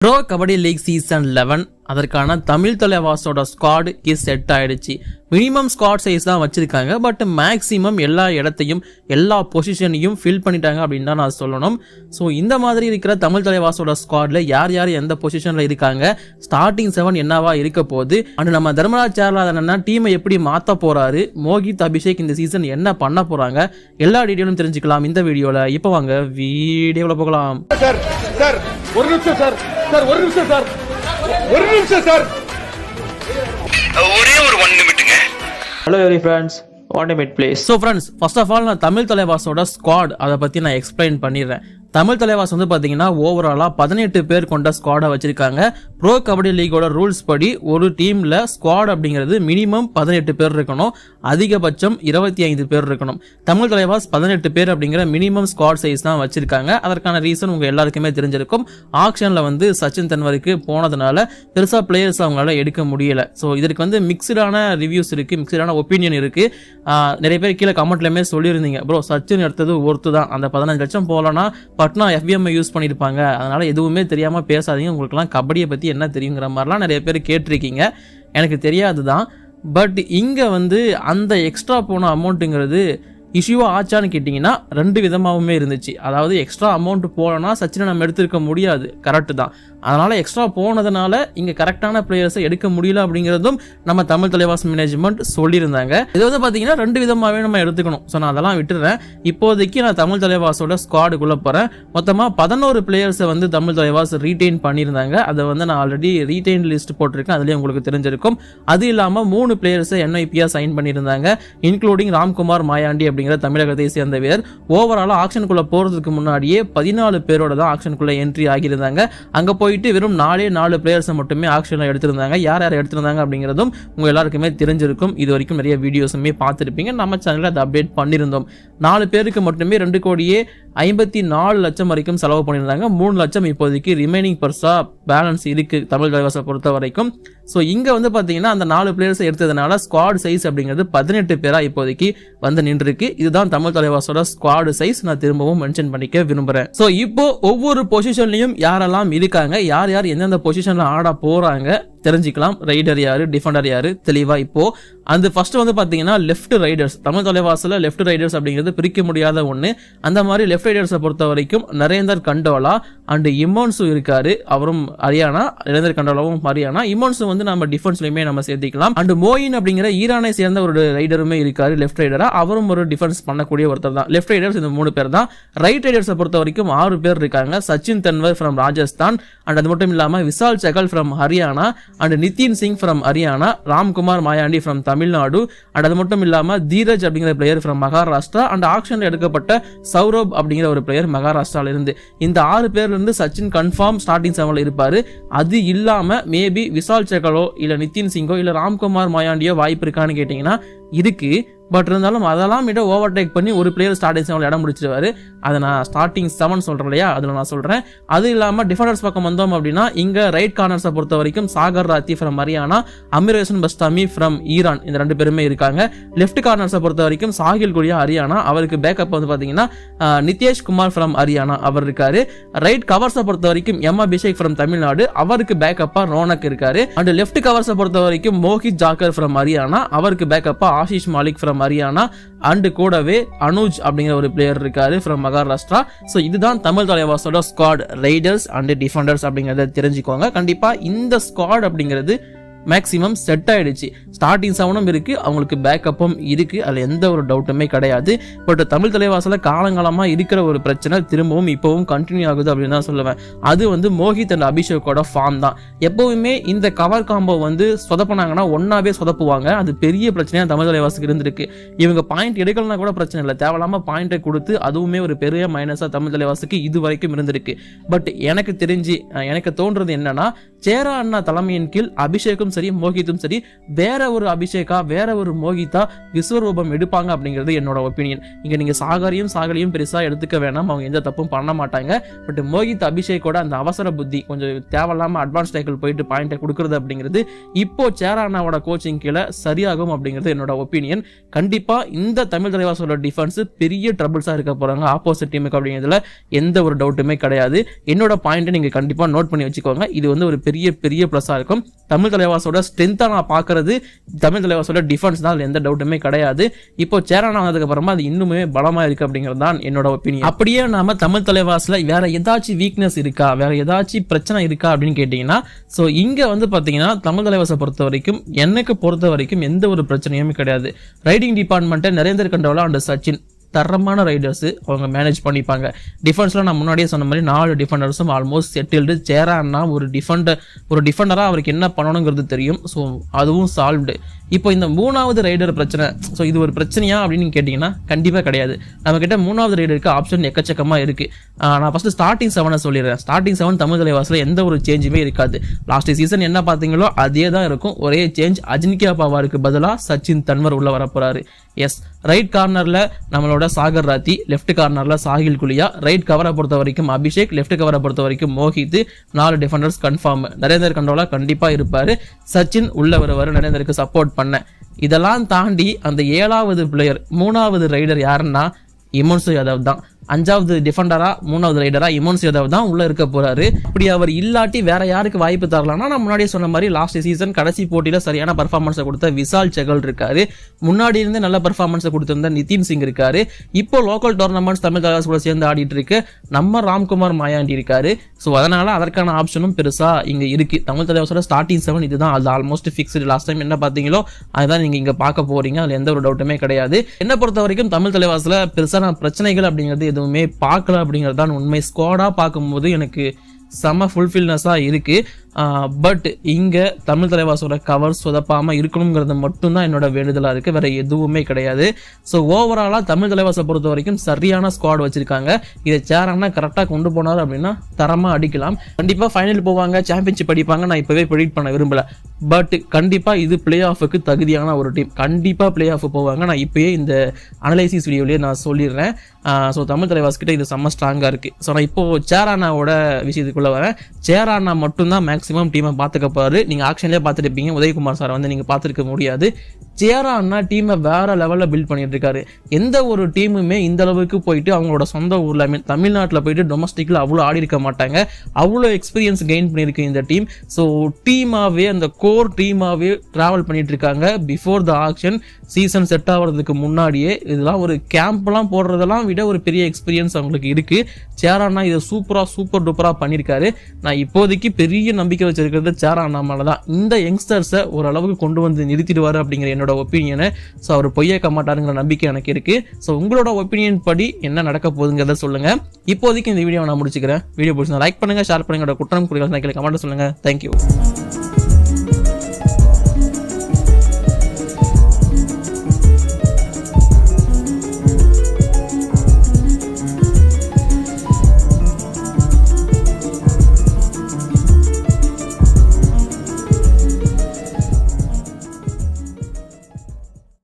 Pro kabaddi league season eleven அதற்கான தமிழ் தலைவாசோட squad is set ஆயிடுச்சு. மினிமம் ஸ்குவாட் சைஸ் தான் வச்சிருக்காங்க பட் மேக்ஸிமம் எல்லா இடத்தையும் எல்லா பொசிஷனையும் ஃபில் பண்ணிட்டாங்க அப்படின்னு தான் நான் சொல்லணும். ஸோ இந்த மாதிரி இருக்கிற தமிழ் தலைவாசோட ஸ்குவாட்ல யார் யார் எந்த பொசிஷன்ல இருக்காங்க ஸ்டார்டிங் செவன் என்னவா இருக்க போகுது அண்ட் நம்ம தர்மராஜ் சேர்லாதனா டீமை எப்படி மாற்ற போறாரு மோகித் அபிஷேக் இந்த சீசன் என்ன பண்ண போறாங்க எல்லா டீட்டெயிலும் தெரிஞ்சுக்கலாம் இந்த வீடியோல. இப்போ வாங்க வீடியோல போகலாம். சார் சார் ஒரு நிமிஷம் சார் சார் ஒரு நிமிஷம் சார். ஒரு நிமிஷம் சார். ஒரே ஒரு one நிமிட்டுங்க hello every friends want mid place so friends first of all நான் தமிழ் தலைவாசோட ஸ்குவாட் அதை பற்றி நான் எக்ஸ்பிளைன் பண்ணிடுறேன். தமிழ் தலைவாஸ் வந்து பார்த்தீங்கன்னா ஓவராலாக பதினெட்டு பேர் கொண்ட ஸ்குவாடை வச்சிருக்காங்க. ப்ரோ கபடி லீகோட ரூல்ஸ் படி ஒரு டீமில் ஸ்குவாட் அப்படிங்கிறது மினிமம் பதினெட்டு பேர் இருக்கணும். அதிகபட்சம் இருபத்தி ஐந்து பேர் இருக்கணும். தமிழ் தலைவாஸ் பதினெட்டு பேர் அப்படிங்கிற மினிமம் ஸ்குவாட் சைஸ் தான் வச்சிருக்காங்க. அதற்கான ரீசன் உங்கள் எல்லாருக்குமே தெரிஞ்சிருக்கும். ஆக்ஷனில் வந்து சச்சின் தன்வருக்கு போனதுனால பெருசாக பிளேயர்ஸ் அவங்களால எடுக்க முடியல. ஸோ இதற்கு வந்து மிக்சடான ரிவ்யூஸ் இருக்குது மிக்சடான ஒப்பீனியன் இருக்குது நிறைய பேர் கீழே கமெண்ட்லையுமே சொல்லியிருந்தீங்க. ப்ரோ சச்சின் எடுத்தது ஒருத்து தான் அந்த பதினஞ்சு லட்சம் போகலன்னா பட்னா எஃபிஎம் யூஸ் பண்ணியிருப்பாங்க. அதனால் எதுவுமே தெரியாமல் பேசாதீங்க. உங்களுக்குலாம் கபடியை பற்றி என்ன தெரியுங்கிற மாதிரிலாம் நிறைய பேர் கேட்டிருக்கீங்க. எனக்கு தெரியாது தான் பட் இங்கே வந்து அந்த எக்ஸ்ட்ரா போன அமௌண்ட்டுங்கிறது இஷ்யூ ஆச்சான்னு கேட்டிங்கன்னா ரெண்டு விதமாகவுமே இருந்துச்சு. அதாவது எக்ஸ்ட்ரா அமௌண்ட் போகலன்னா சச்சினை நம்ம எடுத்திருக்க முடியாது. கரெக்டு தான். அதனால் எக்ஸ்ட்ரா போனதுனால இங்கே கரெக்டான பிளேயர்ஸை எடுக்க முடியல அப்படிங்கிறதும் நம்ம தமிழ் தலைவாஸ் மேனேஜ்மெண்ட் சொல்லியிருந்தாங்க. இது வந்து பார்த்தீங்கன்னா ரெண்டு விதமாகவே நம்ம எடுத்துக்கணும். ஸோ நான் அதெல்லாம் விட்டுறேன். இப்போதைக்கு நான் தமிழ் தலைவாஸோட ஸ்குவாடுக்குள்ளே போகிறேன் மொத்தமாக பதினோரு பிளேயர்ஸை வந்து தமிழ் தலைவாஸ் ரீட்டைன் பண்ணியிருந்தாங்க. அதை வந்து நான் ஆல்ரெடி ரீட்டைன் லிஸ்ட் போட்டிருக்கேன். அதுலேயே உங்களுக்கு தெரிஞ்சிருக்கும். அது இல்லாமல் மூணு பிளேயர்ஸை என்ஐபியாக சைன் பண்ணியிருந்தாங்க. இன்க்ளூடிங் ராம்குமார் மாயாண்டி அப்படிங்கிற தமிழகத்தை சேர்ந்த வீரர். ஓவராலாக ஆக்ஷனுக்குள்ளே போகிறதுக்கு முன்னாடியே பதினாலு பேரோட தான் ஆக்ஷனுக்குள்ளே என்ட்ரி ஆகியிருந்தாங்க. அங்கே போயிட்டு வெறும் நாலே நாலு பிளேயர்ஸை மட்டுமே ஆக்ஷனில் எடுத்திருந்தாங்க. யார் யார் எடுத்திருந்தாங்க அப்படிங்கிறதும் உங்கள் எல்லாருக்குமே தெரிஞ்சிருக்கும். இது வரைக்கும் நிறைய வீடியோஸுமே பார்த்துருப்பீங்க. நம்ம சேனலில் அதை அப்டேட் பண்ணியிருந்தோம். நாலு பேருக்கு மட்டுமே ரெண்டு கோடியே ஐம்பத்தி நாலு லட்சம் வரைக்கும் செலவு பண்ணியிருந்தாங்க. மூணு லட்சம் இப்போதைக்கு ரிமைனிங் பர்ஸாக பேலன்ஸ் இருக்குது தமிழ் தலைவாசை பொறுத்த வரைக்கும். ஸோ இங்கே வந்து பார்த்தீங்கன்னா அந்த நாலு பிளேயர்ஸை எடுத்ததுனால ஸ்குவாட் சைஸ் அப்படிங்கிறது பதினெட்டு பேராக இப்போதைக்கு வந்து நின்றுருக்கு. இதுதான் தமிழ் தலைவாசோட ஸ்குவாடு சைஸ் நான் திரும்பவும் மென்ஷன் பண்ணிக்க விரும்புகிறேன் ஸோ இப்போ ஒவ்வொரு பொசிஷன்லையும் யாரெல்லாம் இருக்காங்க யார் யார் எந்தெந்த பொசிஷனில் ஆட போகிறாங்க தெரிஞ்சுக்கலாம். ரைடர் யாரு? டிஃபெண்டர் யாரு? தெளிவா இப்போ. அந்த ஃபர்ஸ்ட் வந்து பாத்தீங்கன்னா லெஃப்ட் ரைடர்ஸ் தமிழ் தொலைவாசலில் லெஃப்ட் ரைடர்ஸ் அப்படிங்கிறது பிரிக்க முடியாத ஒன்று அந்த மாதிரி லெஃப்ட் ரைடர்ஸை பொறுத்த வரைக்கும் நரேந்தர் கண்டோலா அண்ட் இமோன்சு இருக்காரு. அவரும் ஹரியானா நரேந்தர் கண்டோலாவும் ஹரியானா. இமோன்சு வந்து நம்ம டிஃபென்ஸ்லையுமே நம்ம சேர்த்திக்கலாம். அண்ட் மோயின் அப்படிங்கிற ஈரானை சேர்ந்த ஒரு ரைடருமே இருக்காரு லெஃப்ட் ரைடரா அவரும் ஒரு டிஃபென்ஸ் பண்ணக்கூடிய ஒருத்தர் தான். லெஃப்ட் ரைடர்ஸ் இந்த மூணு பேர் தான். ரைட் ரைடர்ஸை பொறுத்த வரைக்கும் ஆறு பேர் இருக்காங்க. சச்சின் தன்வர் ஃப்ரம் ராஜஸ்தான். அண்ட் அது மட்டும் இல்லாமல் Vishal Sahal from Haryana. And Nitin Singh from Haryana Ramkumar Mayandi from Tamil Nadu and அது மட்டும் இல்லாமல் தீரஜ் அப்படிங்கிற பிளேயர் ஃப்ரம் மகாராஷ்டிரா அண்ட் ஆக்ஷனில் எடுக்கப்பட்ட சௌரப் அப்படிங்கிற ஒரு பிளேயர் மகாராஷ்டிராவிலிருந்து இந்த ஆறு பேர்லேருந்து சச்சின் கன்ஃபார்ம் ஸ்டார்டிங் செவனில் இருப்பார். அது இல்லாமல் மேபி விசால் சகலோ இல்லை நிதின் சிங்கோ இல்லை ராம்குமார் மாயாண்டியோ வாய்ப்பு இருக்கான்னு கேட்டிங்கன்னா இருக்குது பட் இருந்தாலும் அதெல்லாம் விட ஓவர்டேக் பண்ணி ஒரு பிளேயர் ஸ்டார்டிங் செவன் இடம் முடிச்சிருவாரு அதை நான் ஸ்டார்டிங் செவன் சொல்கிறேன் இல்லையா? அதில் நான் சொல்கிறேன் அது இல்லாமல் டிஃபெண்டர்ஸ் பக்கம் வந்தோம் அப்படின்னா இங்கே ரைட் கார்னர்ஸை பொறுத்த வரைக்கும் Sagar Rathee from Haryana Amirhossein Bastami from Iran இந்த ரெண்டு பேருமே இருக்காங்க. லெஃப்ட் கார்னர்ஸை பொறுத்த வரைக்கும் சாகில் குடியா ஹரியானா அவருக்கு பேக்கப் வந்து பார்த்தீங்கன்னா நித்யேஷ் குமார் ஃப்ரம் ஹரியானா அவர் இருக்காரு. ரைட் கவர்ஸை பொறுத்த வரைக்கும் எம் அபிஷேக் ஃப்ரம் தமிழ்நாடு அவருக்கு பேக்கப்பாக ரோனக் இருக்காரு. அண்ட் லெஃப்ட் கவர்ஸை பொறுத்த வரைக்கும் மோஹித் ஜாக்கர் ஃப்ரம் ஹரியானா அவருக்கு பேக்கப்பாக ஆஷிஷ் மாலிக் ஃப்ரம் ஹரியானா அண்டு கூடவே அனுஜ் அப்படிங்கிற ஒரு பிளேயர் இருக்காரு ஃப்ரம் மகாராஷ்டிரா ஸோ இதுதான் தமிழ் தலைவாசோட ஸ்குவாட் ரைடர்ஸ் அண்ட் டிஃபெண்டர்ஸ் அப்படிங்கிறத தெரிஞ்சுக்கோங்க. கண்டிப்பா இந்த ஸ்குவாட் அப்படிங்கிறது மேக்ஸிமம் செட் ஆகிடுச்சு ஸ்டார்டிங் செவனும் இருக்குது அவங்களுக்கு பேக்கப்பும் இருக்குது அதில் எந்த ஒரு டவுட்டுமே கிடையாது. பட் தமிழ் தலைவாசல காலங்காலமாக இருக்கிற ஒரு பிரச்சனை திரும்பவும் இப்போவும் கண்டினியூ ஆகுது அப்படின்னு தான் சொல்லுவேன். அது வந்து மோஹித் அண்ட் அபிஷேக்கோட ஃபார்ம் தான். எப்போவுமே இந்த கவர் காம்போ வந்து சொதப்பினாங்கன்னா ஒன்றாவே சொதப்புவாங்க. அது பெரிய பிரச்சனையாக தமிழ் தலைவாசுக்கு இருந்திருக்கு. இவங்க பாயிண்ட் எடுக்கலனா கூட பிரச்சனை இல்லை. தேவையில்லாமல் பாயிண்ட்டை கொடுத்து அதுவுமே ஒரு பெரிய மைனஸாக தமிழ் தலைவாசுக்கு இது வரைக்கும் இருந்திருக்கு. பட் எனக்கு தெரிஞ்சு எனக்கு தோன்றது என்னன்னா சேரா அண்ணா தலைமையின் கீழ் அபிஷேக்கும் சரி மோகித்தும் சரி வேற ஒரு அபிஷேகா வேற ஒரு மோகிதா விஸ்வரூபம் எடுப்பாங்க அப்படிங்கிறது என்னோட ஒப்பீனியன் இங்க நீங்க சாகரையும் சாகலையும் பெருசா எடுத்துக்க வேணாம். அவங்க எந்த தப்பும் பண்ண மாட்டாங்க. பட் மோகித் அபிஷேக்கோட அந்த அவசர புத்தி கொஞ்சம் தேவையில்லாம அட்வான்ஸ் டைக்கிள் போயிட்டு பாயிண்டை கொடுக்கறது அப்படிங்கிறது இப்போ சேரா அண்ணாவோட கோச்சிங் கீழே சரியாகும் அப்படிங்கிறது என்னோட ஒப்பீனியன் கண்டிப்பா இந்த தமிழ் தலைவாசோட டிஃபென்ஸ் பெரிய ட்ரபிள்ஸா இருக்க போறாங்க. ஆப்போசிட் டீமுக்கு அப்படிங்கிறதுல எந்த ஒரு டவுட்டுமே கிடையாது. என்னோட பாயிண்ட்டை நீங்க கண்டிப்பா நோட் பண்ணி வச்சுக்கோங்க. இது வந்து ஒரு பெரிய பெரிய ப்ளஸ்ஸாக இருக்கும். தமிழ் தலைவாசோட ஸ்ட்ரென்த்தாக நான் பார்க்கறது தமிழ் தலைவாசோட டிஃபென்ஸ் தான் அதில் எந்த டவுட்டுமே கிடையாது. இப்போ சேரானா வந்ததுக்கப்புறமா அது இன்னுமே பலமாக இருக்குது அப்படிங்கிறது தான் என்னோட ஒப்பீனியன் அப்படியே நாம தமிழ் தலைவாசில் வேற ஏதாச்சும் வீக்னஸ் இருக்கா வேற ஏதாச்சும் பிரச்சனை இருக்கா அப்படின்னு கேட்டிங்கன்னா ஸோ இங்கே வந்து பார்த்தீங்கன்னா தமிழ் தலைவாசை பொறுத்த வரைக்கும் எனக்கு பொறுத்த வரைக்கும் எந்த ஒரு பிரச்சனையுமே கிடையாது. ரைடிங் டிபார்ட்மெண்ட்டை நரேந்தர் கண்டோலா அண்ட் சச்சின் தரமான ரைடர்ஸு அவங்க மேனேஜ் பண்ணிப்பாங்க. டிஃபென்ஸில் நான் முன்னாடியே சொன்ன மாதிரி நாலு டிஃபெண்டர்ஸும் ஆல்மோஸ்ட் செட்டில்டு சேரான்னா ஒரு டிஃபெண்டர் ஒரு டிஃபெண்டராக அவருக்கு என்ன பண்ணணுங்கிறது தெரியும். ஸோ அதுவும் சால்வ்டு இப்போ இந்த மூணாவது ரைடர் பிரச்சனை ஸோ இது ஒரு பிரச்சனையா அப்படின்னு கேட்டிங்கன்னா கண்டிப்பாக கிடையாது. நம்மக்கிட்ட மூணாவது ரைடருக்கு ஆப்ஷன் எக்கச்சக்கமாக இருக்குது நான் ஃபஸ்ட்டு ஸ்டார்டிங் செவனை சொல்லிடுறேன். ஸ்டார்டிங் செவன் தமிழ் தலைவாசில் எந்த ஒரு சேஞ்சுமே இருக்காது. லாஸ்ட் சீசன் என்ன பார்த்தீங்களோ அதே தான் இருக்கும். ஒரே சேஞ்ச் அஜினிகா பாவாருக்கு பதிலாக சச்சின் தன்வர் உள்ள வரப்போகிறாரு எஸ் ரைட் கார்னரில் நம்மளோட சாகர் ராத்தி லெஃப்ட் கார்னர்ல சாகில் குலியா ரைட் கவரை பொறுத்த வரைக்கும் அபிஷேக் லெஃப்ட் கவரை பொறுத்த வரைக்கும் மோஹித் நாலு டிஃபெண்டர்ஸ் கன்ஃபார்ம் நரேந்தர் கண்டோலா கண்டிப்பா இருப்பாரு. சச்சின் உள்ள வருவாரு நரேந்தருக்கு சப்போர்ட் பண்ண. இதெல்லாம் தாண்டி அந்த ஏழாவது பிளேயர் மூணாவது ரைடர் யாருன்னா இமன்சு யாதவ் தான். அஞ்சாவது டிஃபெண்டரா மூணாவது ரைடரா இமோன்ஸ் யாதவ் தான் உள்ள இருக்க போறாரு. இப்படி அவர் இல்லாட்டி வேற யாருக்கு வாய்ப்பு தரலாம்னா நான் முன்னாடியே சொன்ன மாதிரி லாஸ்ட் சீசன் கடைசி போட்டியில சரியான பர்ஃபார்மன்ஸை கொடுத்த விசால் செகல் இருக்காரு. முன்னாடி இருந்து நல்ல பர்ஃபார்மன்ஸை கொடுத்திருந்த நிதின் சிங் இருக்காரு. இப்போ லோக்கல் டோர்னமெண்ட்ஸ் தமிழ் கலாஸ் கூட சேர்ந்து ஆடிட்டு இருக்கு. நம்ம ராம்குமார் மாயாண்டி இருக்காரு. ஸோ அதனால அதற்கான ஆப்ஷனும் பெருசா இங்க இருக்கு. தமிழ் தலைவாசோட ஸ்டார்டிங் செவன் இதுதான். அது ஆல்மோஸ்ட் ஃபிக்ஸ்டு லாஸ்ட் டைம் என்ன பார்த்தீங்களோ அதுதான் நீங்க இங்க பார்க்க போறீங்க. அதுல எந்த ஒரு டவுட்டுமே கிடையாது. என்ன பொறுத்த வரைக்கும் தமிழ் தலைவாசில் பெருசான பிரச்சனைகள் அப்படிங்கிறது எதுவுமே பார்க்கல அப்படிங்கிறது தான் உண்மை ஸ்குவாடாக பார்க்கும்போது எனக்கு செம ஃபுல்ஃபில்னஸாக இருக்குது பட் இங்கே தமிழ் தலைவாசோட கவர் சொதப்பாமல் இருக்கணுங்கிறது மட்டும்தான் என்னோட வேண்டுதலாக இருக்குது வேற எதுவுமே கிடையாது. ஸோ ஓவராலாக தமிழ் தலைவாசை பொறுத்த வரைக்கும் சரியான ஸ்குவாட் வச்சிருக்காங்க. இதை சேரானா கரெக்டாக கொண்டு போனார் அப்படின்னா தரமாக அடிக்கலாம். கண்டிப்பாக ஃபைனல் போவாங்க. சாம்பியன்ஷிப் அடிப்பாங்க. நான் இப்போவே ப்ரெடிக்ட் பண்ண விரும்பலை. பட் கண்டிப்பாக இது பிளே ஆஃபுக்கு தகுதியான ஒரு டீம் கண்டிப்பாக பிளே ஆஃப் போவாங்க. நான் இப்போயே இந்த அனலைசிஸ் வீடியோலேயே நான் சொல்லிடுறேன். ஸோ தமிழ் தலைவாஸ் கிட்ட இது செம்ம ஸ்ட்ராங்காக இருக்குது ஸோ நான் இப்போது சேரானாவோட விஷயத்துக்குள்ளே வரேன். சேரானா மட்டும்தான் மேக்ஸிமம் டீமை பார்த்துக்க போகிறாரு நீங்கள் ஆக்ஷன்லேயே பார்த்துருப்பீங்க. உதயகுமார் சார் வந்து நீங்கள் பார்த்துருக்க முடியாது. சேரானா டீமை வேற லெவலில் பில்ட் பண்ணிட்டு இருக்காரு எந்த ஒரு டீமுமே இந்த அளவுக்கு போயிட்டு அவங்களோட சொந்த ஊரில் மீன் தமிழ்நாட்டில் போயிட்டு டொமஸ்டிக்கில் அவ்வளோ ஆடி இருக்க மாட்டாங்க. அவ்வளோ எக்ஸ்பீரியன்ஸ் கெயின் பண்ணியிருக்கு இந்த டீம் ஸோ டீமாகவே அந்த கோர் டீமாகவே ட்ராவல் பண்ணிட்டு இருக்காங்க before the action season set ஆகிறதுக்கு முன்னாடியே இதெல்லாம் ஒரு கேம்ப்லாம் போடுறதெல்லாம் விட ஒரு பெரிய எக்ஸ்பீரியன்ஸ் அவங்களுக்கு இருக்கு. சேரானா இதை சூப்பராக சூப்பர் டூப்பராக பண்ணியிருக்காரு. நான் இப்போதைக்கு பெரிய நம்பிக்கை வச்சிருக்கிறது சேரானா மேலே தான் இந்த யங்ஸ்டர்ஸை ஓரளவுக்கு கொண்டு வந்து நிறுத்திடுவார் அப்படிங்கிற என்னோட ஒப்பீனியனை ஸோ அவர் பொய்யாக்க மாட்டாருங்கிற நம்பிக்கை எனக்கு இருக்கு. ஸோ உங்களோட ஒப்பீனியன் படி என்ன நடக்க போகுதுங்கிறத சொல்லுங்க. இப்போதைக்கு இந்த வீடியோ நான் முடிச்சுக்கிறேன். வீடியோ பிடிச்சா லைக் பண்ணுங்க ஷேர் பண்ணுங்க குற்றம் குறைகள் கமெண்ட் சொல்லுங்க. தேங்க்யூ